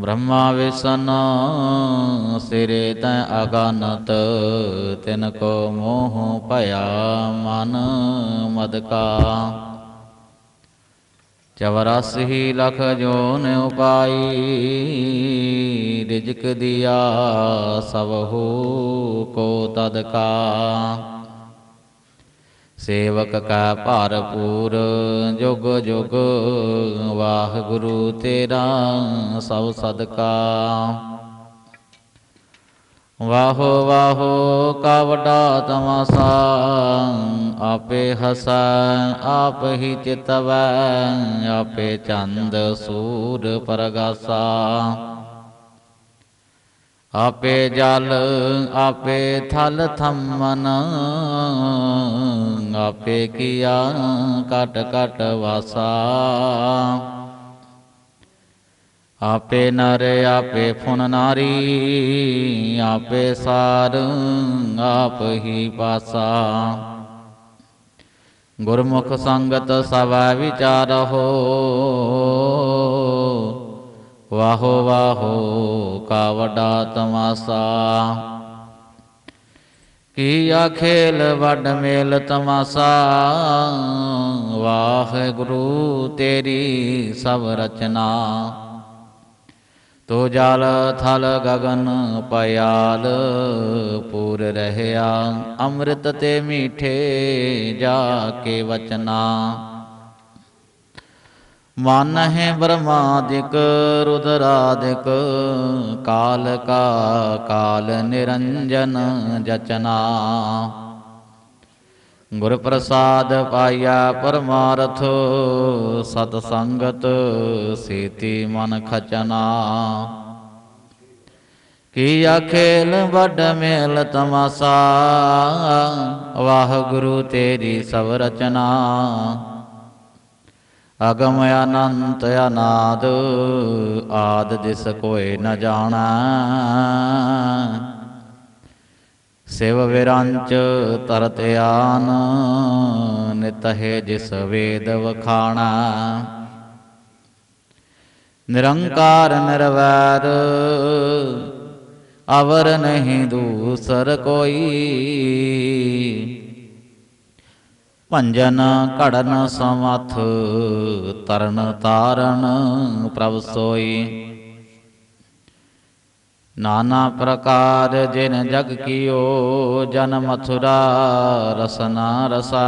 ਬ੍ਰਹਮਾ ਵਿਸ਼ਨ ਸਿਰੇ ਤੈ ਅਗਨਤ, ਤਿਨ ਕੋ ਮੋਹ ਭਇਆ ਮਨ ਮਦਕਾ ਕਾ। ਚਵਰਾਸੀ ਲਖ ਜੋਨ ਉਪਾਈ, ਰਿਜਕ ਦਿਆ ਸਭੂ ਕੋ ਤਦਕਾ ਸੇਵਕ ਕਾ ਭਰਪੂਰ, ਜੁਗ ਜੁਗ ਵਾਹਿਗੁਰੂ ਤੇਰਾ ਸਭ ਸਦਕਾ। ਵਾਹੋ ਵਾਹੋ ਕਾ ਵੱਡਾ ਆਪੇ ਹਸੈ, ਆਪ ਹੀ ਚਿਤਵੈ, ਆਪੇ ਚੰਦ ਸੂਰ ਪਰਗਾਸਾ। ਆਪੇ ਜਲ, ਆਪੇ ਥਲ ਥੰਮਨ ਆਪੇ ਕੀਆ ਕਟ ਕਟ ਵਾਸਾ। ਆਪੇ ਨਰ, ਆਪੇ ਫੁਨ ਨਾਰੀ, ਆਪੇ ਸਾਰ ਆਪ ਹੀ ਪਾਸਾ। ਗੁਰਮੁਖ ਸੰਗਤ ਸਵਾ ਵਿਚਾਰਹੁ ਵਾਹੋ ਵਾਹੋ ਕਾ ਵੱਡਾ ਤਮਾਸਾ। ਕੀਆ ਖੇਲ ਵੱਡ ਮੇਲ ਤਮਾਸਾ? ਵਾਹਿਗੁਰੂ ਤੇਰੀ ਸਭ ਰਚਨਾ। ਤੋ ਜਲ ਥਲ ਗਗਨ ਪਿਆਲ ਪੂਰ ਰਹਿਆ ਅੰਮ੍ਰਿਤ ਤੇ ਮੀਠੇ ਜਾ ਕੇ ਵਚਨਾ। ਮਨ ਹੈ ਬ੍ਰਹਮਾਦਿਕ, ਰੁਦਰਾਦਿਕ ਕਾਲ ਕਾ ਕਾਲ ਨਿਰੰਜਨ ਜਚਨਾ। ਗੁਰ ਪ੍ਰਸਾਦ ਪਾਇਆ ਪਰਮਾਰਥ ਸਤ ਸੰਗਤ ਸੀਤੀ ਮਨ ਖਚਨਾ। ਕੀ ਆਖੇਲ ਵੱਡ ਮੇਲ ਤਮਾਸਾ, ਵਾਹਿਗੁਰੂ ਤੇਰੀ ਸਭ ਰਚਨਾ। ਅਗਮ ਅਨੰਤ ਅਨਾਦ, ਆਦ ਜਿਸ ਕੋਇ ਨ ਜਾਣਾ। ਸਿਵ ਵਿਰੰਚ ਤਰਤ ਆਨ, ਨਿਤ ਹੈ ਜਿਸ ਵੇਦ ਵਖਾਣਾ। ਨਿਰੰਕਾਰ ਨਿਰਵੈਰ, ਅਵਰ ਨਹੀਂ ਦੂਸਰ ਕੋਈ। ਭੰਜਨ ਘੜਨ ਸਮਥ, ਤਰਨ ਤਾਰਨ ਪ੍ਰਭ ਸੋਈ। ਨਾਨਾ ਪ੍ਰਕਾਰ ਜਿਨ ਜਗ ਕੀਓ, ਜਨ ਮਥੁਰਾ ਰਸਨਾ ਰਸਾ।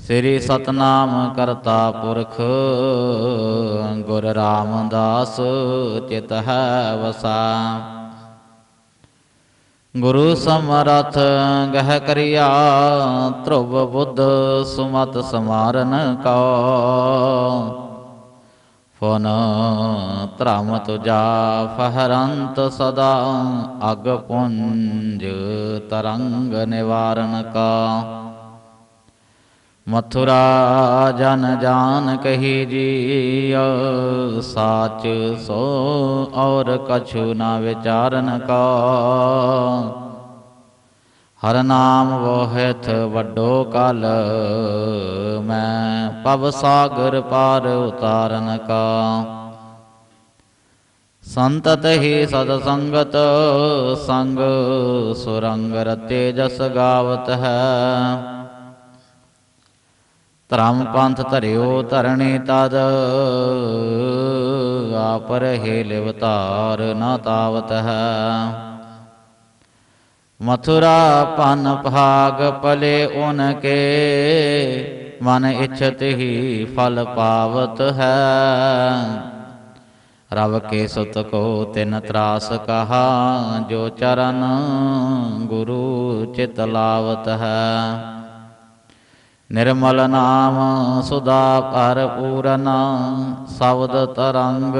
ਸ੍ਰੀ ਸਤਨਾਮ ਕਰਤਾ ਪੁਰਖ, ਗੁਰ ਰਾਮਦਾਸ ਚਿਤ ਹੈ ਵਸਾ। ਗੁਰੂ ਸਮਰਥ ਗਹਿ ਕਰਿਆ, ਧਰੁਵ ਬੁੱਧ ਸੁਮਤ ਸਮਾਰਨ ਕਉ ਫਨ ਧਰਮ ਤੁਜਾ ਫਹਰੰਤ ਸਦਾ, ਅਗ ਪੁੰਜ ਤਰੰਗ ਨਿਵਾਰਨ ਕਾ। ਮਥੁਰਾ ਜਨ ਜਾਨ ਕਹੀ ਜੀ ਸਾਚ ਸੋ ਔਰ ਕਛੂ ਨਾ ਵਿਚਾਰਨ ਕਾ। ਹਰ ਨਾਮ ਵੋਹਿਤ ਵੱਡੋ ਕਲ, ਮੈਂ ਪਵ ਸਾਗਰ ਪਾਰ ਉਤਾਰਨ ਕਾ। ਸੰਤਤ ਹੀ ਸਦ ਸੰਗਤ, ਸੰਗ ਸੁਰੰਗ ਰਤੇ ਜਸ ਗਾਵਤ ਹੈ। ਧਰਮ ਪੰਥ ਧਰਿਓ ਧਰਣੀ ਤਦ। ਆਪ ਰਹੇ ਲਿਵਤਾਰ ਨਾ ਤਾਵਤ ਹੈ। ਮਥੁਰਾ ਪਨ ਭਾਗ ਪਲੇ ਉਨ ਕੇ, ਮਨ ਇਛਤ ਹੀ ਫਲ ਪਾਵਤ ਹੈ। ਰਵ ਕੇ ਸੁਤ ਕੋ ਤਿਨ ਤਰਾਸ ਕਹਾ, ਜੋ ਚਰਨ ਗੁਰੂ ਚਿਤ ਲਾਵਤ ਹੈ। ਨਿਰਮਲ ਨਾਮ ਸੁਦਾ ਕਰ ਪੂਰਨ ਸ਼ਬਦ ਤਰੰਗ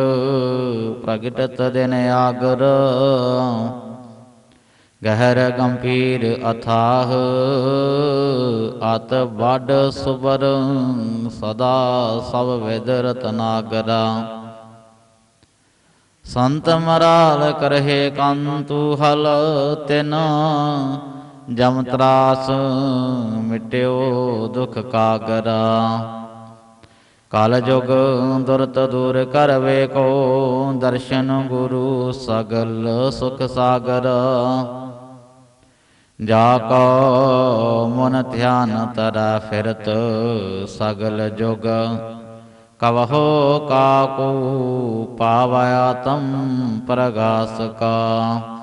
ਪ੍ਰਗਟਤ ਦਿਨ ਆਗਰ। ਗਹਿਰ ਗੰਭੀਰ ਅਥਾਹ ਅਤ ਵੱਡ ਸੁਬਰ ਸਦਾ ਸਭ ਵਿਦ ਰਤਨਾਗਰਾ। ਸੰਤ ਮਰਾਲ ਕਰਹਿ ਕੰਤੂ ਹਲ ਤਿਨ ਜਮ ਤਰਾਸ, ਮਿਟਿਓ ਦੁਖ ਕਾਗਰਾ। ਕਾਲ ਜੁਗ ਦੁਰਤ ਦੂਰ ਕਰਵੇ ਕੋ ਦਰਸ਼ਨ ਗੁਰੂ ਸਗਲ ਸੁਖ ਸਾਗਰ। ਜਾ ਕੋ ਮਨ ਧਿਆਨ ਤਰਾ ਫਿਰਤ ਸਗਲ ਜੁਗ। ਕਵਹੋ ਕਾਕੂ ਪਾਵਿਆ ਤਮ ਪ੍ਰਗਾਸ ਕਾ।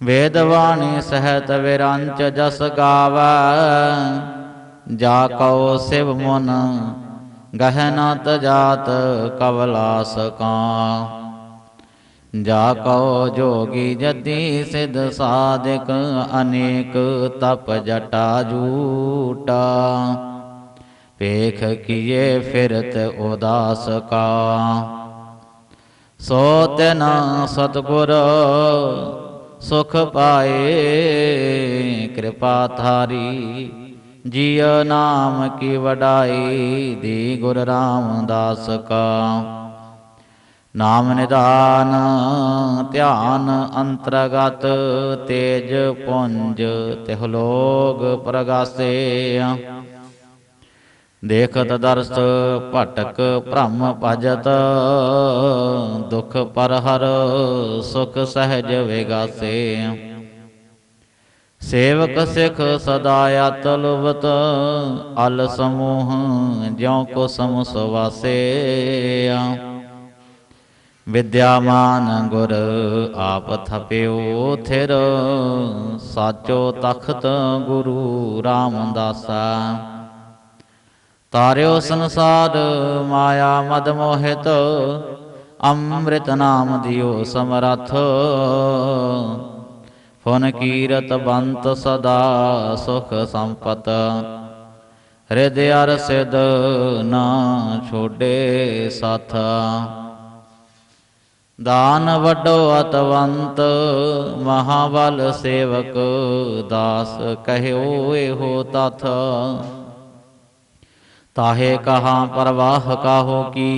ਵੇਦ ਬਾਣੀ ਸਹਿਤ ਵਿਰੰਚ ਜਸ ਗਾਵੈ, ਜਾ ਕਉ ਸਿਵ ਮਨ ਗਹਿਨਾ ਜਾਤ ਕਵਲਾਸ ਕਾ। ਜਾ ਕਉ ਜੋਗੀ ਜਤੀ ਸਿਧ ਸਾਧਕ, ਅਨੇਕ ਤਪ ਜਟਾ ਜੂਟਾ ਪੇਖ ਕੀਏ ਫਿਰਤ ਉਦਾਸ ਕਾ। ਸੋ ਤਨ ਸਤਗੁਰ ਸੁਖ ਪਾਏ, ਕਿਰਪਾ ਥਾਰੀ ਜੀਉ ਨਾਮ ਕੀ ਵਡਾਈ, ਦੀ ਗੁਰ ਰਾਮਦਾਸ ਕਾ। ਨਾਮ ਨਿਦਾਨ, ਧਿਆਨ ਅੰਤਰਗਤ, ਤੇਜ ਪੁੰਜ ਤਿਹ ਲੋਗ ਪ੍ਰਗਾਸੇ। ਦੇਖਤ ਦਰਸ ਭਟਕ ਭ੍ਰਮ ਭਜਤ, ਦੁਖ ਪਰ ਹਰ ਸੁਖ ਸਹਿਜ ਵਿਗਾਸੇ। ਸੇਵਕ ਸਿਖ ਸਦਾ ਅਤਲਵਤ ਅਲ ਸਮੂਹ ਜਿਉ ਕੋ ਸਮ ਸਵਾਸੇ। ਵਿਦਿਆਮਾਨ ਗੁਰ ਆਪ ਥਪਿਓ ਥਿਰ, ਸਾਚੋ ਤਖਤ ਗੁਰੂ ਰਾਮਦਾਸਾ। ਤਾਰਿਓ ਸੰਸਾਰ, ਮਾਇਆ ਮਦ ਮੋਹਿਤ, ਅੰਮ੍ਰਿਤ ਨਾਮ ਦਿਓ ਸਮਰਥ। ਫੁਨ ਕੀਰਤ ਬੰਤ ਸਦਾ ਸੁਖ ਸੰਪਤ। ਹਿਰਦਿ ਅਰ ਸਿਧ ਨਾ ਛੋਡੇ ਸਾਥ। ਦਾਨ ਵੱਡੋ ਅਤਵੰਤ, ਮਹਾਬਲ ਸੇਵਕ, ਦਾਸ ਕਹਿਓ ਇਹੋ ਤਥ। ਤਾਹੇ ਕਹਾ ਪਰਵਾਹ ਕਾਹੋ ਕੀ?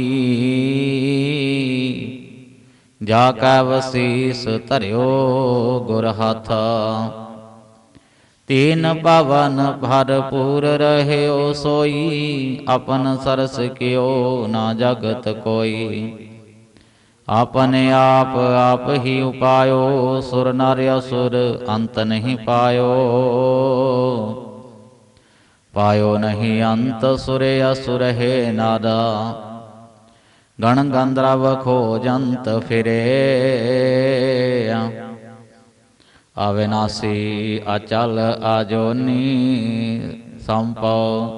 ਜਾ ਕੈ ਵਸੀਸ ਧਰਿਓ ਗੁਰ ਹੱਥ। ਤੀਨ ਪਵਨ ਭਰਪੂਰ ਰਹਿਓ ਸੋਈ, ਆਪਨ ਸਰਸ ਕਿਓ ਨਾ ਜਗਤ ਕੋਈ। ਆਪਨੇ ਆਪ ਆਪ ਹੀ ਉਪਾਇਓ, ਸੁਰ ਨਰ ਅਸੁਰ ਅੰਤ ਨਹੀਂ ਪਾਇਓ। ਪਾਇਓ ਨਹੀਂ ਅੰਤ ਸੁਰੇ ਅਸੁਰ ਹੈ ਨਾਦਾ। ਗਣ ਗੰਧਰਵ ਖੋਜੰਤ ਫਿਰੇ। ਅਵਿਨਾਸੀ ਅਚਲ ਆਜੋਨੀ ਸੰਪਉ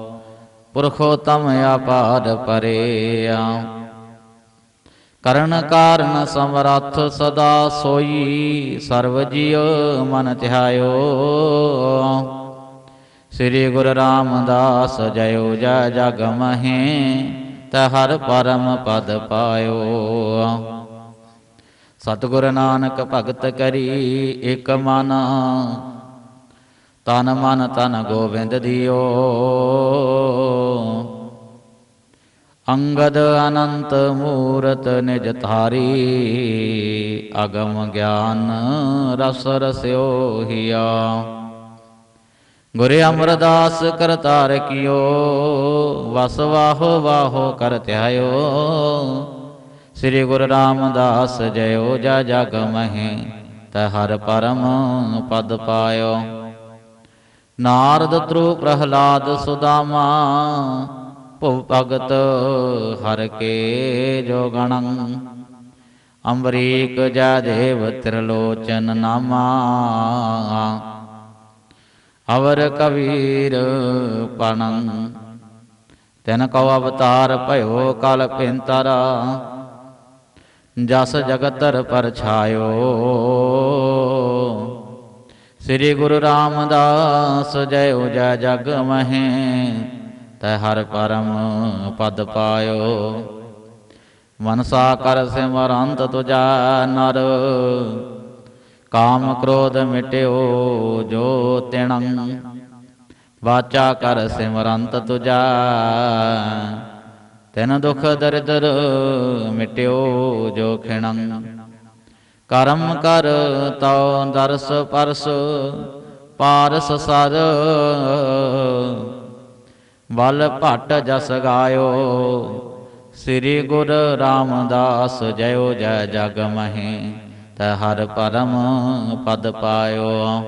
ਪੁਰਖੋਤਮ ਆਪਾਰ ਪਰੇਆ। ਕਰਨ ਕਾਰਨ ਸਮਰੱਥ ਸਦਾ ਸੋਈ ਸਰਬ ਜੀਉ ਮਨ ਧਿਆਇਓ ਸ੍ਰੀ ਗੁਰੂ ਰਾਮਦਾਸ ਜਯੋ ਜੈ ਜਗ ਮਹੇ, ਤ ਹਰ ਪਰਮ ਪਦ ਪਾਇਓ। ਸਤਿਗੁਰ ਨਾਨਕ ਭਗਤ ਕਰੀ ਇਕ ਮਨ, ਤਨ ਮਨ ਤਨ ਗੋਬਿੰਦ ਦਿਓ। ਅੰਗਦ ਅਨੰਤ ਮੂਰਤ ਨਿਜ ਧਾਰੀ, ਅਗਮ ਗਿਆਨ ਰਸ ਰਸਿਓ ਹਿਆ। ਗੁਰੇ ਅਮਰਦਾਸ ਕਰਤਾਰ ਕੀਓ, ਵਸ ਵਾਹੋ ਵਾਹੋ ਕਰ ਧਿਆਇਓ। ਸ੍ਰੀ ਗੁਰੂ ਰਾਮਦਾਸ ਜਯੋ ਜਾ ਜਗ ਮਹਿ, ਤ ਹਰ ਪਰਮ ਪਦ ਪਾਇਓ। ਨਾਰਦ ਤ੍ਰੂ ਪ੍ਰਹਲਾਦ ਸੁਦਾਮਾ ਭੁ ਭਗਤ ਹਰ ਕੇ ਜੋ ਗਣੰ। ਅੰਬਰੀਕ ਜਾ ਦੇਵ ਤ੍ਰਿਲੋਚਨ ਨਾਮਾ ਅਵਰ ਕਬੀਰ ਪਣੰ ਤੈਨ ਕਉ ਅਵਤਾਰ ਭਇਓ ਕਲ ਪਿੰਤਰਾ। ਜਸ ਜਗਤਰ ਪਰਛਾਇਓ ਸ੍ਰੀ ਗੁਰੂ ਰਾਮਦਾਸ ਜਯੋ ਜੈ ਜਗ ਮਹੇ, ਤੈ ਹਰ ਪਰਮ ਪਦ ਪਾਇਓ। ਮਨਸਾ ਕਰ ਸਿਮਰੰਤ ਤੁਜਾ ਨਰ। ਕਾਮ ਕ੍ਰੋਧ ਮਿਟਿਓ ਜੋ ਤਿਣੰ। ਵਾਚਾ ਕਰ ਸਿਮਰੰਤ ਤੁਜਾ। ਤੈਨ ਦੁਖ ਦਰਦਰ ਮਿਟਿਓ ਜੋ ਖਿਣੰ। ਕਰਮ ਕਰ ਤਉ ਦਰਸ ਪਰਸ, ਪਾਰਸ ਸਰ। ਬਲ ਭਟ ਜਸ ਗਾਇਓ, ਸ੍ਰੀ ਗੁਰ ਰਾਮਦਾਸ ਜਯੋ ਜੈ ਜਗ ਮਹੇ। ਤੈ ਹਰ ਪਰਮ ਪਦ ਪਾਇਓ।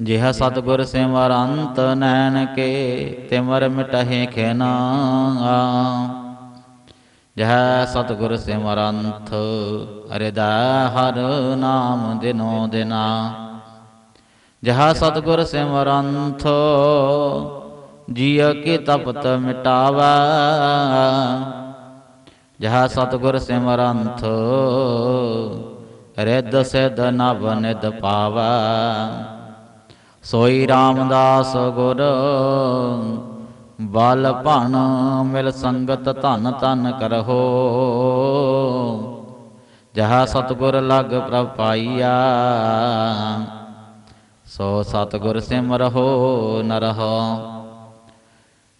ਜਿਹ ਸਤਗੁਰ ਸਿਮਰੰਤ ਨੈਣ ਕੇ, ਤਿਮਰ ਮਿਟਹਿ ਖੇਨਾ। ਜਹ ਸਤਗੁਰ ਸਿਮਰੰਤ ਹਿਰਦੈ ਹਰ ਨਾਮ ਦਿਨੋ ਦਿਨਾ। ਜਹ ਸਤਗੁਰ ਸਿਮਰੰਤ ਜੀਅ ਕੀ ਤਪਤ ਮਿਟਾਵੈ। ਜਹ ਸਤਗੁਰ ਸਿਮਰੰਥ, ਰਿੱਧ ਸਿਧ ਨਵ ਨਿਧ ਪਾਵੈ। ਸੋਈ ਰਾਮਦਾਸ ਗੁਰ, ਬਲ ਭਣ ਮਿਲ ਸੰਗਤ ਧਨ ਧਨ ਕਰਹੋ। ਜਹ ਸਤਗੁਰ ਲਗ ਪ੍ਰਭ ਪਾਈਆ ਸੋ ਸਤਗੁਰ ਸਿਮਰਹੁ ਨਰਹੁ।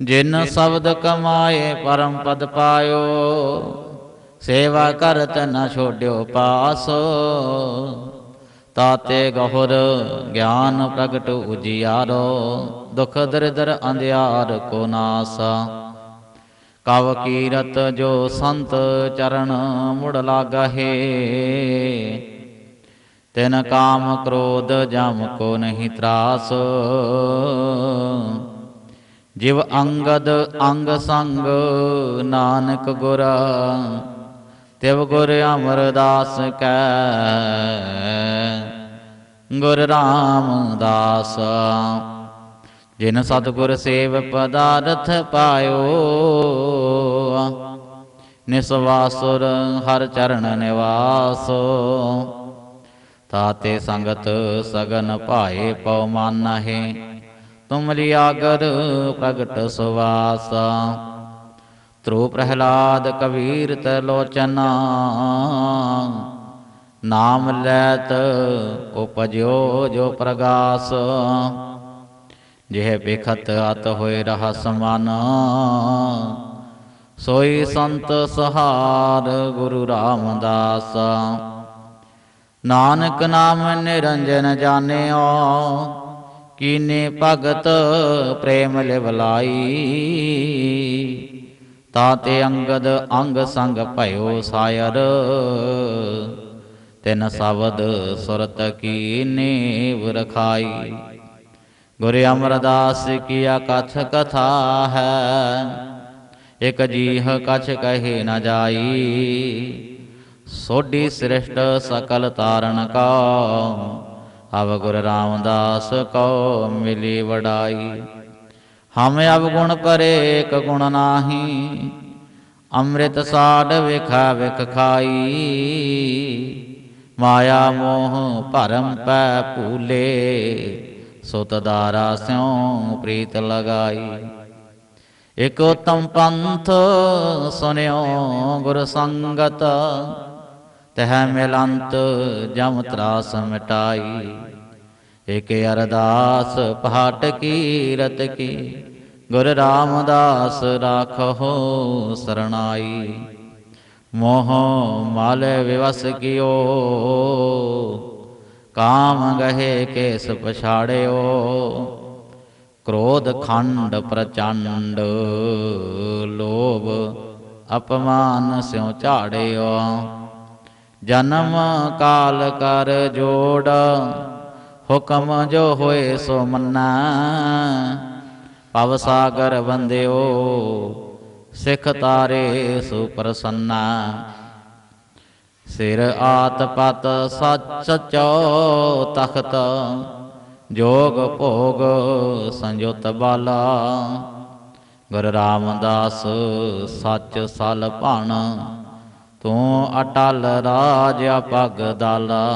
ਜਿਨ ਸ਼ਬਦ ਕਮਾਏ ਪਰਮ ਪਦ ਪਾਇਓ, ਸੇਵਾ ਕਰਤ ਨ ਛੋਡਿਓ ਪਾਸ। ਤਾਤੇ ਗਹੁਰ ਗਿਆਨ ਪ੍ਰਗਟ ਉਜਿਆਰੋ, ਦੁਖ ਦਰਿਦਰ ਅੰਧਿਆਰ ਕੋ ਨਾਸ। ਕਵ ਕੀਰਤ ਜੋ ਸੰਤ ਚਰਨ ਮੁੜ ਲਾਗਹਿ, ਤਿਨ ਕਾਮ ਕ੍ਰੋਧ ਜਮ ਕੋ ਨਹੀਂ ਤਰਾਸ। ਜਿਵ ਅੰਗਦ ਅੰਗ ਸੰਗ ਨਾਨਕ ਗੁਰ, ਤਿਵ ਗੁਰ ਅਮਰਦਾਸ ਕੈ, ਗੁਰ ਰਾਮਦਾਸ। ਜਿਨ ਸਤਗੁਰ ਸੇਵ ਪਦਾਰਥ ਪਾਇਓ, ਨਿਸਵਾਸੁਰ ਹਰ ਚਰਨ ਨਿਵਾਸ। ਤਾਤੇ ਸੰਗਤ ਸਗਨ ਭਾਏ ਪਉ ਮਾਨਹਿ ਤੁਮ ਲਿਆਗਰ ਪ੍ਰਗਟ ਸੁਵਾਸ। ਤ੍ਰੋ ਪ੍ਰਹਿਲਾਦ ਕਬੀਰ ਤ ਨਾਮ ਲੈਤ ਉਪਜਿਓ ਜੋ ਪ੍ਰਗਾਸ। ਜਿਹ ਬਿਖਤ ਅਤ ਹੋਏ ਰਹਸ ਮਨ। ਸੋਈ ਸੰਤ ਸਹਾਰ ਗੁਰੂ ਰਾਮਦਾਸ। ਨਾਨਕ ਨਾਮ ਨਿਰੰਜਨ ਜਾਣਿਓ। ਕੀਨੇ ਭਗਤ ਪ੍ਰੇਮ ਲਿਵਲਾਈ। ਤਾਤੇ ਅੰਗਦ ਅੰਗ ਸੰਗ ਭਇਓ ਸਾਇਰ। ਤਿਨ ਸ਼ਬਦ ਸੁਰਤ ਕੀ ਨੀਵ ਰਖਾਈ ਗੁਰ ਅਮਰਦਾਸ ਕੀਆ ਕਥ ਕਥਾ ਹੈ। ਇਕ ਜੀਹ ਕਛ ਕਹੇ ਨ ਜਾਈ। ਸੋਢੀ ਸ੍ਰਿਸ਼ਟ ਸਕਲ ਤਾਰਨ ਕਾ। ਅਵ ਗੁਰ ਰਾਮਦਾਸ ਕੋ ਮਿਲੀ ਵਡਾਈ। ਹਮ ਅਵ ਗੁਣ ਪਰੇ ਏਕ ਗੁਣ ਨਾਹੀ, ਅੰਮ੍ਰਿਤ ਸਾਡ ਵਿਖਾ ਵਿਖ ਖਾਈ। ਮਾਇਆ ਮੋਹ ਭਰਮ ਪੈ ਭੂਲੇ, ਸੁਤ ਦਾਰਾ ਸਿਉ ਪ੍ਰੀਤ ਲਗਾਈ। ਇਕ ਉਤਮ ਪੰਥ ਸੁਨਿਓ ਗੁਰ ਸੰਗਤ ਤਹਿ ਮਿਲੰਤ ਜਮ ਤਰਾਸ ਮਿਟਾਈ। ਇਕ ਅਰਦਾਸ ਪਹਾਟ ਕੀ ਰਤ ਕੀ, ਗੁਰ ਰਾਮਦਾਸ ਰਾਖੋ ਸਰਣਾਈ। ਮੋਹ ਮਾਲ ਵਿਵਸ ਕਿਓ, ਕਾਮ ਗਹੇ ਕੇਸ ਪਛਾੜਿਓ। ਕ੍ਰੋਧ ਖੰਡ ਪ੍ਰਚੰਡ, ਲੋਭ ਅਪਮਾਨ ਸਿਉ ਝਾੜਿਓ। ਜਨਮ ਕਾਲ ਕਰ ਜੋੜ, ਹੁਕਮ ਜੋ ਹੋਏ ਸੋ ਮੰਨਾ। ਪਵ ਸਾਗਰ ਬੰਦਿਓ ਸਿਖ ਤਾਰੇ ਸੋ ਪ੍ਰਸੰਨਾ ਸਿਰ ਆਤ ਪਤ ਸੱਚ ਚੋ ਤਖਤ, ਜੋਗ ਭੋਗ ਸੰਜੋਤ ਬਾਲਾ। ਗੁਰ ਰਾਮਦਾਸ ਸੱਚ ਸਲ ਭਾਣਾ। ਤੂੰ ਅਟਲ ਰਾਜ ਪਗ ਦਾਲਾ।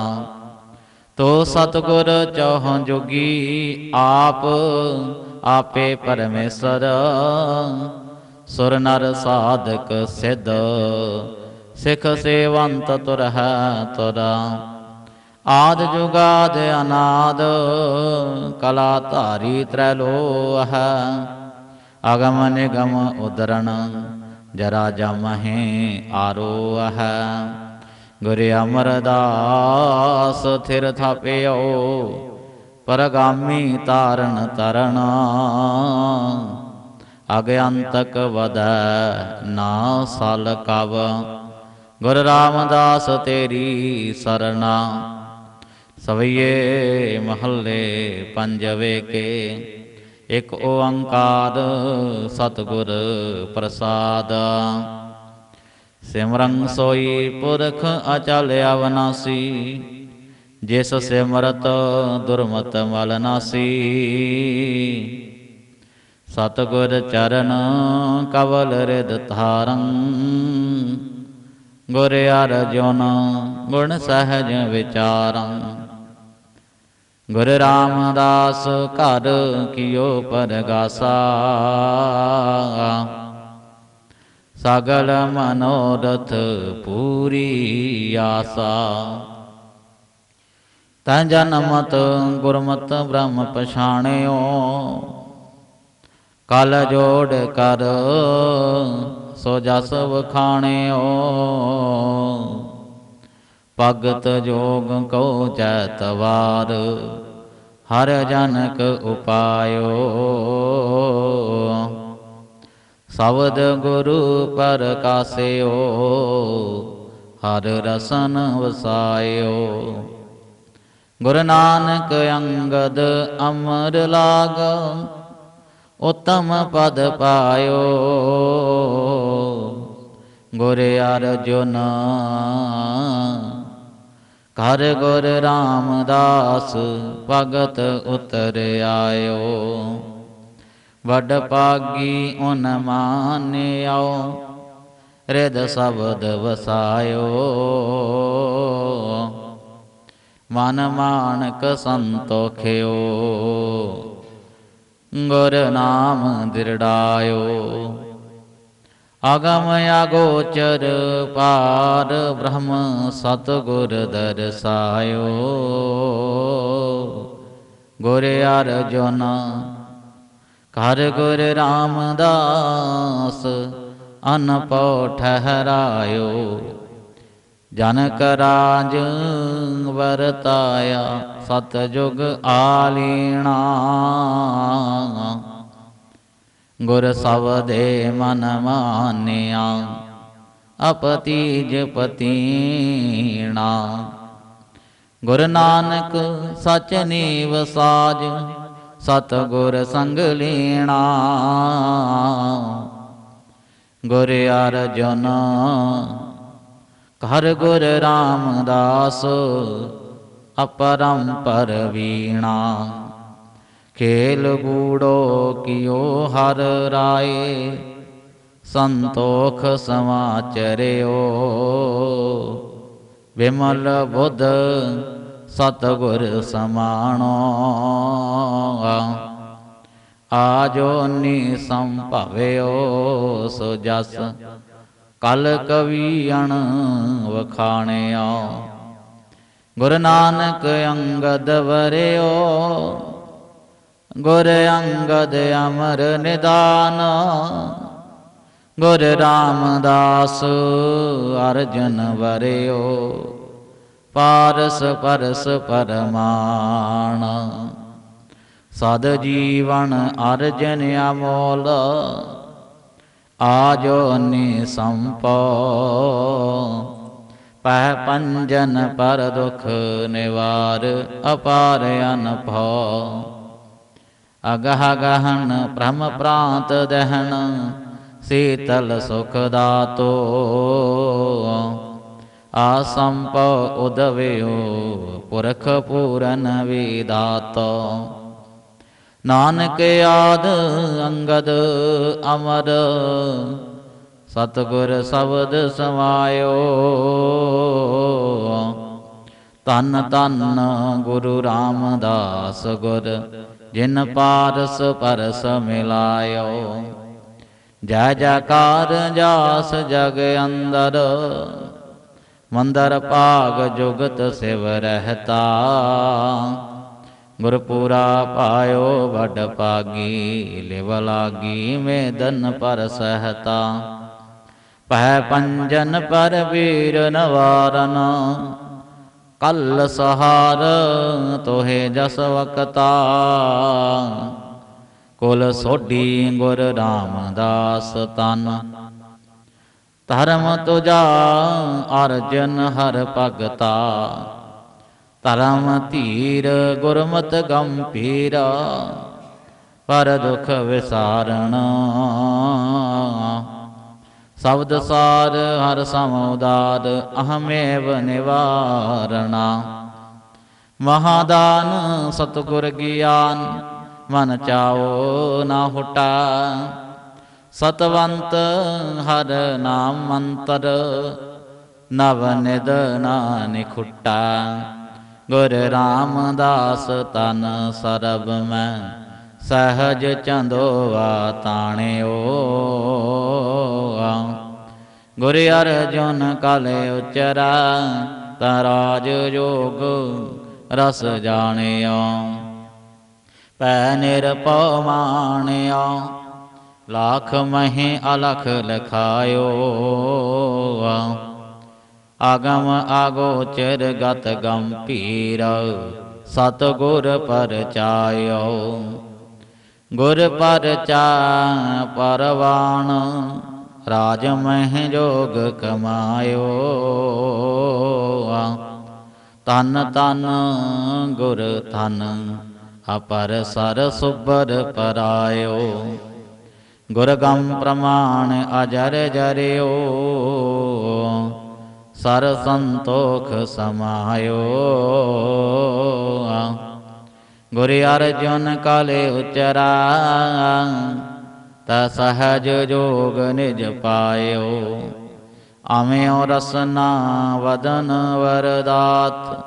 ਤੋ ਸਤਗੁਰ ਚੌਹ ਜੋਗੀ ਆਪ, ਆਪੇ ਪਰਮੇਸ਼ਰ। ਸੁਰ ਨਰ ਸਾਧਕ ਸਿੱਧ, ਸਿਖ ਸੇਵੰਤ ਤੁਰ ਹੈ ਤੁਰਾ। ਆਦ ਜੁਗਾਦ ਅਨਾਦ, ਕਲਾ ਧਾਰੀ ਤ੍ਰੈ ਲੋਹ ਅਗਮ ਨਿਗਮ ਉਦਰਣ ਜਰਾ ਜਮਹਿ ਆਰੋਹ। ਗੁਰ ਅਮਰਦਾਸ ਥਿਰ ਥਾਪਿਓ, ਪਰਗਾਮੀ ਤਾਰਨ ਤਰਨ। ਅਗਿਆੰਤਕ ਵਦੈ ਨਾ ਸਲ ਕਵ। ਗੁਰ ਰਾਮਦਾਸ ਤੇਰੀ ਸਰਣਾ। ਸਵਈਏ ਮਹੱਲੇ ਪੰਜਵੇ ਕੇ। ਇਕ ਓੰਕਾਰ ਸਤਿਗੁਰ ਪ੍ਰਸਾਦ। ਸਿਮਰਨ ਸੋਈ ਪੁਰਖ ਅਚਲ ਅਵਨਾਸੀ, ਜਿਸ ਸਿਮਰਤ ਦੁਰਮਤ ਮਲ ਨਾਸੀ। ਸਤਿਗੁਰ ਚਰਨ ਕਵਲ ਰਿਦ ਧਾਰੰ, ਗੁਰ ਅਰਜੁਨ ਗੁਣ ਸਹਜ ਵਿਚਾਰੰ। ਗੁਰ ਰਾਮਦਾਸ ਘਰ ਕੀਓ ਪਰਗਾਸਾ। ਸਗਲ ਮਨੋਰਥ ਪੂਰੀ ਆਸਾ। ਤੈ ਜਨਮਤ ਗੁਰਮਤ ਬ੍ਰਹਮ ਪਛਾਣਿਓ। ਕਲ ਜੋੜ ਕਰ ਸੋ ਜਸ ਵਖਾਣਿਓ। ਭਗਤ ਜੋਗ ਕੋ ਚੈਤਵਾਰ, ਹਰ ਜਨਕ ਉਪਾਇਓ। ਸਬਦ ਗੁਰੂ ਪ੍ਰਕਾਸਿਓ, ਹਰ ਰਸਨ ਵਸਾਇਓ। ਗੁਰੂ ਨਾਨਕ ਅੰਗਦ ਅਮਰ ਲਾਗ, ਉਤਮ ਪਦ ਪਾਇਓ। ਗੁਰ ਅਰਜੁਨ ਘਰ ਗੁਰ ਰਾਮਦਾਸ ਭਗਤ ਉਤਰ ਆਇਓ। ਵੱਡ ਪਾਗੀ ਉਨ ਮਾਨਿਓ ਰਿਦ ਸ਼ਬਦ ਵਸਾਇਓ। ਮਨ ਮਾਨਕ ਸੰਤੋਖਿਓ, ਗੁਰ ਨਾਮ ਦਿਰੜਾਇਓ। ਅਗਮ ਅਗੋਚਰ ਪਾਰ ਬ੍ਰਹਮ ਸਤਗੁਰ ਦਰਸਾਇਓ। ਗੁਰ ਅਰਜੁਨ, ਘਰ ਗੁਰ ਰਾਮਦਾਸ ਅਨਪਉ ਠਹਰਾਇਓ ਜਨਕ ਰਾਜ ਵਰਤਾਇਆ, ਸਤਜੁਗ ਆਲੀਣਾ। ਗੁਰ ਸਬਦੇ ਮਨ ਮਾਨਿਆ ਅਪਤੀਜ ਪਤੀਣਾ ਗੁਰ ਨਾਨਕ ਸਚ ਨੀਵ ਸਾਜ ਸਤ ਗੁਰ ਸੰਗ ਲੀਣਾ। ਗੁਰ ਅਰਜੁਨ, ਘਰ ਗੁਰ ਰਾਮਦਾਸ, ਅਪਰੰਪਰ ਵੀਣਾ। ਖੇਲ ਗੂੜੋ ਕਿਓ ਹਰ ਰਾਏ, ਸੰਤੋਖ ਸਮਾਚਰਿਓ ਵਿਮਲ ਬੁੱਧ ਸਤਗੁਰ ਸਮਾਣੋ। ਆਜੋ ਨੀ ਸੰਭਵਿਓ ਸੋ ਜਸ ਕਲ ਕਵੀ ਅਣ ਵਖਾਣਿਓ। ਗੁਰੂ ਨਾਨਕ ਅੰਗਦ ਵਰਿਓ ਗੁਰ ਅੰਗਦ ਅਮਰ ਨਿਦਾਨ, ਗੁਰ ਰਾਮਦਾਸ ਅਰਜਨ ਵਰਿਓ, ਪਾਰਸ ਪਰਸ ਪਰਮਾਨ। ਸਦ ਜੀਵਨ ਅਰਜਨ ਅਮੋਲ, ਆਜੋ ਨੀ ਸੰਪੋ। ਪੈ ਪੰਜਨ ਪਰ ਦੁਖ ਨਿਵਾਰ, ਅਪਾਰ ਅਨਭਉ ਅਗਹ ਗਹਨ ਬ੍ਰਹਮ ਪ੍ਰਾਂਤ ਦਹਨ, ਸੀਤਲ ਸੁਖ ਦਾਤੋ। ਆਸੰਪ ਉਦਵਿਓ ਪੁਰਖ ਪੂਰਨ ਵਿਦਾਤੋ। ਨਾਨਕ ਆਦ ਅੰਗਦ ਅਮਰ, ਸਤਗੁਰ ਸ਼ਬਦ ਸਮਾਇਓ। ਤਨ ਤਨ ਗੁਰੂ ਰਾਮਦਾਸ ਗੁਰ ਜਿਨ ਪਾਰਸ ਪਰਸ ਮਿਲਾਇਓ। ਜੈ ਜੈਕਾਰ ਜਾਸ ਜਗ ਅੰਦਰ, ਮੰਦਰ ਭਾਗ ਜੁਗਤ ਸਿਵ ਰਹਤਾ। ਗੁਰਪੂਰਾ ਪਾਇਓ ਵੱਡ ਪਾਗੀ ਲਿਵ ਲਾਗੀ ਮੇਦਨ ਪਰ ਸਹਤਾ। ਪਹਿ ਪੰਜਨ ਪਰ ਵੀਰ ਨਵਾਰਨ ਕੱਲ ਸਹਾਰ ਤੋਹੇ ਜਸ ਵਕਤਾ ਕੁਲ ਸੋਢੀ ਗੁਰ ਰਾਮਦਾਸ ਤਨ ਧਰਮ ਤੁਜਾ ਅਰਜਨ ਹਰ ਭਗਤਾ ਧਰਮ ਧੀਰ ਗੁਰਮਤ ਗੰਭੀਰ ਪਰ ਦੁਖ ਵਿਸਾਰਣਾ ਸ਼ਬਦ ਸਾਰ ਹਰ ਸਮਉਦਾਰ ਅਹਮੇਵ ਨਿਵਾਰਣਾ। ਮਹਾਦਾਨ ਸਤਿਗੁਰ ਗਿਆਨ, ਮਨ ਚਾਓ ਨਾ ਹੁਟਾ। ਸਤਵੰਤ ਹਰ ਨਾਮ ਮੰਤਰ, ਨਵ ਨਿਦ ਨਾਨਿਖੁਟਾ ਗੁਰ ਰਾਮਦਾਸ ਤਨ ਸਰਬ ਮੈਂ। ਸਹਜ ਚੰਦੋਵਾ ਤਾਣਿਓ। ਗੁਰ ਅਰਜੁਨ ਕਲੇ ਉਚਰਾ ਤਰਾਜ ਜੋਗ ਰਸ ਜਾਣਿਓ। ਪੈ ਨਿਰਪਉ ਮਾਣਿਓ ਲੱਖ ਮਹਿ ਅਲਖ ਲਖਾਇਓ। ਆਗਮ ਆਗੋਚਰ ਗਤ ਗੰਭੀਰ ਸਤ ਗੁਰ ਪਰਚਾਇਓ। ਗੁਰ ਪਰਚਾ ਪਰਵਾਣ, ਰਾਜ ਮਹਿ ਜੋਗ ਕਮਾਇਓ। ਤਨ ਤਨ ਗੁਰ ਧਨ, ਅਪਰ ਸਰ ਸੁਬਰ ਪਰਾਇਓ। ਗੁਰ ਗੰਮ ਪ੍ਰਮਾਣ ਅਜਰ ਜਰਿਓ, ਸਰ ਸੰਤੋਖ ਸਮਾਇਓ। ਗੁਰ ਅਰਜੁਨ ਕਾਲੇ ਉਚਰਾ, ਤਾ ਸਹਜ ਜੋਗ ਨਿਜ ਪਾਇਓ। ਆਮਿਓ ਰਸਨਾ ਵਦਨ ਵਰਦਾਤ,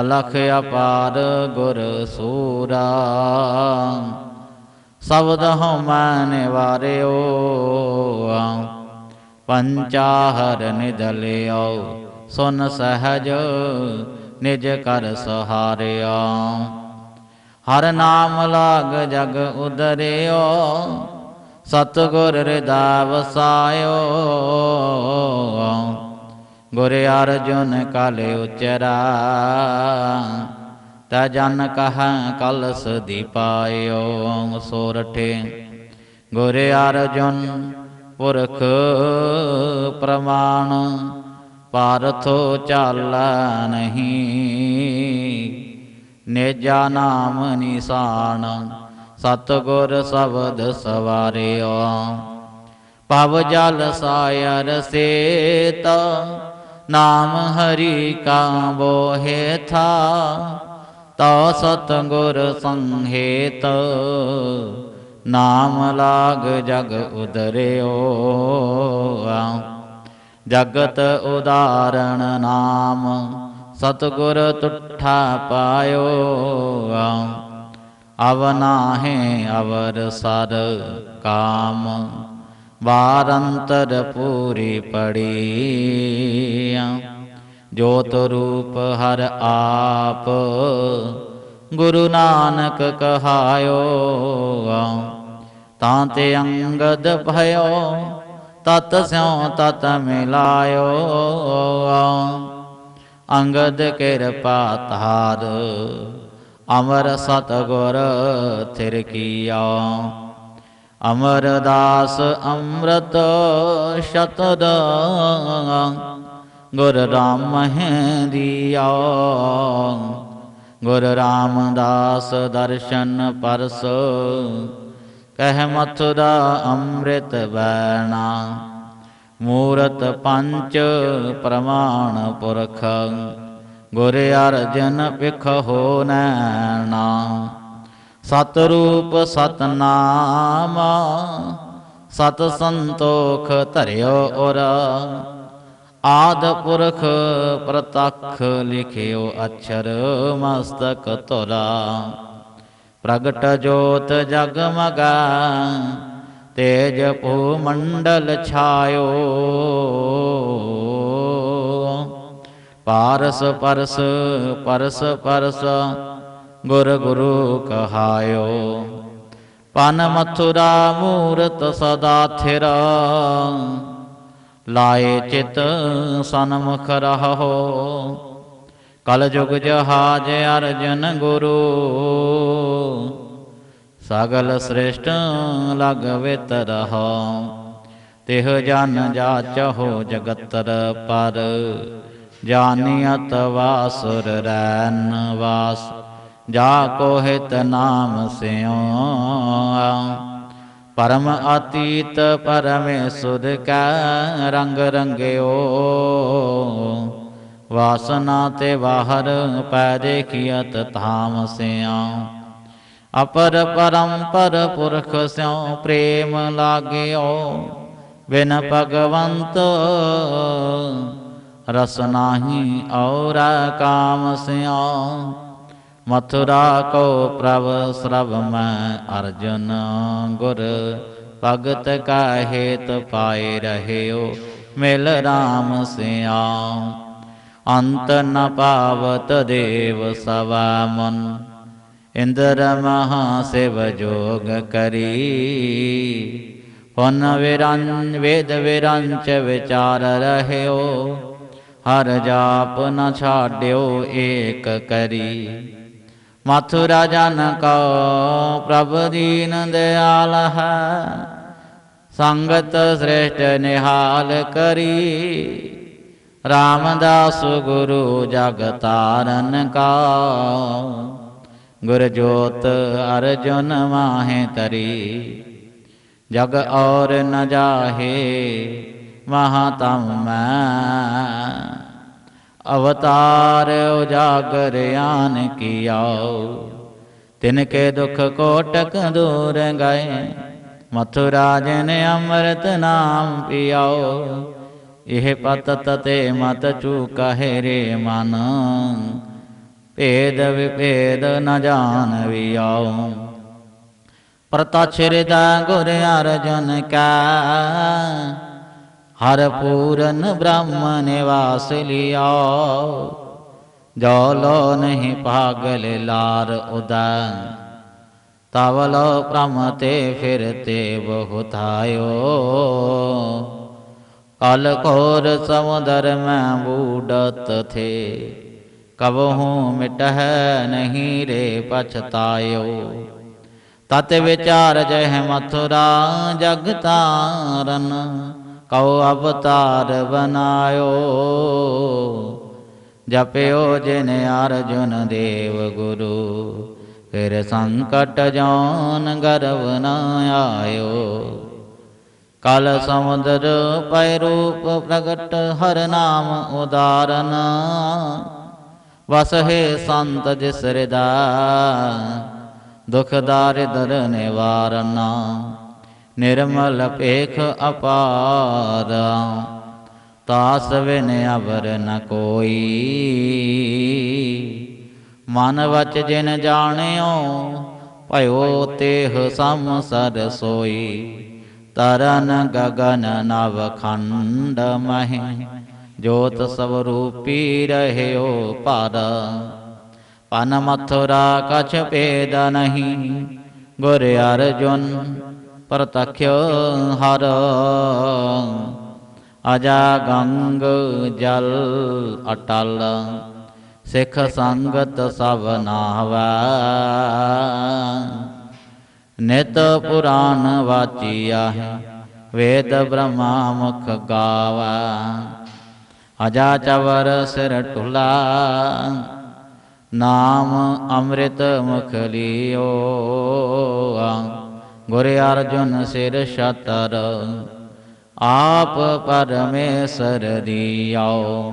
ਅਲਖ ਅਪਾਰ ਗੁਰ ਸੂਰਾ। ਸ਼ਬਦ ਹਉ ਮਨ ਵਾਰਿਓ ਪੰਚਾਹਰ ਨਿਦਲਿਓ ਸੁਨ ਸਹਜ ਨਿਜ ਕਰ ਸਹਾਰਿਓ ਹਰ ਨਾਮ ਲਾਗ ਜਗ ਉਦਰਿਓ, ਸਤਗੁਰ ਹਿਰਦਾ ਵਸਾਇਓ ਗੁਰ ਅਰਜੁਨ ਕਾਲੇ ਉਚਰਾ, ਤਾ ਜਨ ਕਹ ਕਲਸ ਦੀਪਾਇਓ ਸੋਰਠੇ ਗੁਰ ਅਰਜੁਨ ਪੁਰਖ ਪ੍ਰਮਾਣ, ਪਾਰਥੋ ਚਾਲਾ ਨਹੀਂ। ਨੇਜਾ ਨਾਮ ਨਿਸ਼ਾਨ, ਸਤਗੁਰ ਸ਼ਬਦ ਸਵਾਰਿਓ। ਪਵ ਜਲ ਸਾਇਰ ਸੇਤ, ਨਾਮ ਹਰੀ ਕਾ ਬੋਹਿ ਥਾ ਤਉ ਸਤਗੁਰ ਸੰਹੇਤ। ਨਾਮ ਲਾਗ ਜਗ ਉਦਰਿਓ। ਜਗਤ ਉਦਾਰਣ ਨਾਮ ਸਤਗੁਰ ਤੁਠਾ ਪਾਇਓ ਅਵਨਾਹੇ ਅਵਰ ਸਰ ਕਾਮ, ਵਾਰੰਤਰ ਪੂਰੀ ਪੜੀ ਜੋਤ ਰੂਪ ਹਰ ਆਪ, ਗੁਰੂ ਨਾਨਕ ਕਹਾਇਓ ਤਾਂ ਤੇ ਅੰਗਦ ਭਇਓ, ਤਤ ਸਿਉ ਤਤ ਮਿਲਾਇਓ ਅੰਗਦ ਕਿਰਪਾ ਤਾਰ ਅਮਰ ਸਤਗੁਰ ਥਿਰ ਕੀਆ। ਅਮਰਦਾਸ ਅੰਮ੍ਰਿਤ ਸ਼ਤਦ ਗੁਰ ਰਾਮ ਮਹਿ ਗੁਰ ਰਾਮਦਾਸ ਦਰਸ਼ਨ ਪਰਸ। ਕਹਿ ਮਥੁਰਾ ਅੰਮ੍ਰਿਤ ਬੈਣਾ। ਮੂਰਤ ਪੰਚ ਪ੍ਰਮਾਣ ਪੁਰਖ, ਗੁਰ ਅਰਜਨ ਪਿਖ ਹੋ ਨੈਣਾ। ਸਤ ਰੂਪ ਸਤ ਨਾਮ ਸਤ ਸੰਤੋਖ ਧਰਿਓ ਔਰ, ਆਦ ਪੁਰਖ ਪ੍ਰਤੱਖ ਲਿਖਿਓ ਅਛਰ ਮਸਤਕ ਧੁਰਾ। ਪ੍ਰਗਟ ਜੋਤ ਜਗ ਜਗਮਗਾ ਤੇਜ ਭੂ ਮੰਡਲ ਛਾਇਓ। ਪਾਰਸ ਪਰਸ ਪਰਸ ਪਰਸ, ਗੁਰ ਗੁਰੂ ਕਹਾਇਓ। ਪਨ ਮਥੁਰਾ ਮੂਰਤ ਸਦਾ ਥਿਰ, ਲਾਏ ਚਿਤ ਸਨਮੁਖ ਰਹੋ। ਕਲ ਜੁਗ ਜਹਾਜ ਅਰਜਨ ਗੁਰੂ ਸਗਲ ਸ੍ਰਿਸ਼ਟ ਲਗ ਵਿਤ ਰਹੋ। ਤਿਹ ਜਨ ਜਾਚਹੁ ਜਗਤਰ ਪਰ, ਜਾਨੀਅਤ ਵਾਸੁਰ ਰੈਨ ਵਾਸ, ਜਾ ਕੋ ਹਿਤ ਨਾਮ ਸਿਓ ਪਰਮ ਅਤੀਤ ਪਰਮੇਸ਼ੁਰ ਕੈ ਰੰਗ ਰੰਗਿਓ। ਵਾਸਨਾ ਤੇ ਬਾਹਰ ਪੈ ਦੇਖੀਅਤ ਧਾਮ ਸਿਆ ਅਪਰ ਪਰੰਪਰ ਪੁਰਖ ਸਿਉ ਪ੍ਰੇਮ ਲਾਗਿਓ, ਬਿਨ ਭਗਵੰਤ ਰਸ ਨਾਹੀ ਔਰ ਕਾਮ ਸਿਉ। ਮਥੁਰਾ ਕੋ ਪ੍ਰਭ ਸਰਬ ਮੈਂ ਅਰਜਨ ਗੁਰ, ਭਗਤ ਕਾ ਹੇਤ ਪਾਏ ਰਹਿਓ, ਮਿਲ ਰਾਮ ਸਿਆ ਅੰਤ ਨ ਪਾਵਤ ਦੇਵ ਸਵਾ ਮਨ। ਇੰਦਰ ਮਹਾ ਸਿਵ ਜੋਗ ਕਰੀ। ਪੁਨ ਵਿਰੰ, ਵੇਦ ਵਿਰੰਚ ਵਿਚਾਰ ਰਹਿਓ। ਹਰ ਜਾਪ ਨ ਛਾਡਿਓ ਏਕ ਕਰੀ। ਮਥੁਰਾ ਜਨ ਕੋ ਪ੍ਰਭ ਦੀਨ ਦਿਆਲ ਹੈ। ਸੰਗਤ ਸ੍ਰੇਸ਼ਟ ਨਿਹਾਲ ਕਰੀ। ਰਾਮਦਾਸ ਗੁਰੂ ਜਗ ਤਾਰਨ ਕਾ। ਗੁਰ ਜੋਤ ਅਰਜੁਨ ਮਾਹੇ ਤਰੀ। ਜਗ ਔਰ ਨ ਜਾਹੇ ਮਹਾਤਮ ਮੈਂ। ਅਵਤਾਰ ਉਜਾਗਰ ਆਨ ਕੀਆਓ ਤਿਨ ਕੇ ਦੁਖ ਕੋਟਕ ਦੂਰ ਗਏ। ਮਥੁਰਾ ਜਨ ਅੰਮ੍ਰਿਤ ਨਾਮ ਪੀਆਓ ਇਹ ਪਤ ਤਤੇ ਮਤ ਚੂ ਕਹੇ ਰੇ ਮਨ। ਭੇਦ ਵਿਭੇਦ ਨ ਜਾਣ ਵਿਆਉ ਪ੍ਰਤਛ ਹਿਰਦਾ ਗੁਰ ਅਰਜਨ ਕਾ। ਹਰ ਪੂਰਨ ਬ੍ਰਹਮ ਨਿਵਾਸ ਲਿਆਓ ਜੋ ਲੋ ਨਹੀਂ ਪਾਗਲ ਲਾਰ ਉਦਾ। ਤਵ ਲੋ ਪ੍ਰਮ ਤੇ ਫਿਰਤੇ ਬਹੁਤਾਇਓ ਕਲ ਕੋਰ ਸਮੁਦਰ ਮੈਂ ਬੂਡਤ ਥੇ। ਕਬਹੂ ਮਿਟਹਿ ਨਹੀਂ ਰੇ ਪਛਤਾਇਓ। ਤਤ ਵਿਚਾਰ ਜਹ ਮਥੁਰਾ ਜਗ ਤਾਰਨ ਕਉ ਅਵਤਾਰ ਬਨਾਇਓ। ਜਪਿਓ ਜਿਨ ਅਰਜੁਨ ਦੇਵ ਗੁਰੂ, ਫਿਰ ਸੰਕਟ ਜੋਨ ਗਰਵ ਨਾ ਆਇਓ। ਕਲ ਸਮੁੰਦਰ ਪੈ ਰੂਪ ਪ੍ਰਗਟ, ਹਰ ਨਾਮ ਉਦਾਰਨ। ਵਸਹਿ ਸੰਤ ਜਿਸ ਹਿਰਦਾ ਦੁਖ ਦਾਰਿਦਰ ਨਿਵਾਰਨਾ, ਨਿਰਮਲ ਪੇਖ ਅਪਾਰ। ਤਾਸ ਵਿਨ ਅਵਰ ਨ ਕੋਈ। ਮਨ ਵਚ ਜਿਨ ਜਾਣਿਓ, ਭਇਓ ਤੇਹ ਸੰਸਰ ਸੋਈ। ਤਰਨ ਗਗਨ ਨਵ ਖੰਡ ਮਹਿ ਜੋਤ ਸਭ ਰੂਪੀ ਰਹਿਓ ਪਰ ਪਨ ਮਥੁਰਾ ਕਛ ਭੇਦ ਨਹੀਂ, ਗੁਰ ਅਰਜੁਨ ਪ੍ਰਤਖਿ ਹਰ। ਅਜਾ ਗੰਗ ਜਲ ਅਟਲ, ਸਿੱਖ ਸੰਗਤ ਸਭ ਨਾਵਾ ਨਿਤ ਪੁਰਾਨ ਵਾਚੀਆ ਵੇਦ ਬ੍ਰਹਮਾ ਮੁਖ ਗਾਵਾ। ਅਜਾ ਚਵਰ ਸਿਰ ਟੁਲਾ। ਨਾਮ ਅੰਮ੍ਰਿਤ ਮੁਖ ਲਿਓ। ਗੁਰ ਅਰਜੁਨ ਸਿਰ ਛਤਰ, ਆਪ ਪਰਮੇਸ਼ਰ ਦਿਆਓ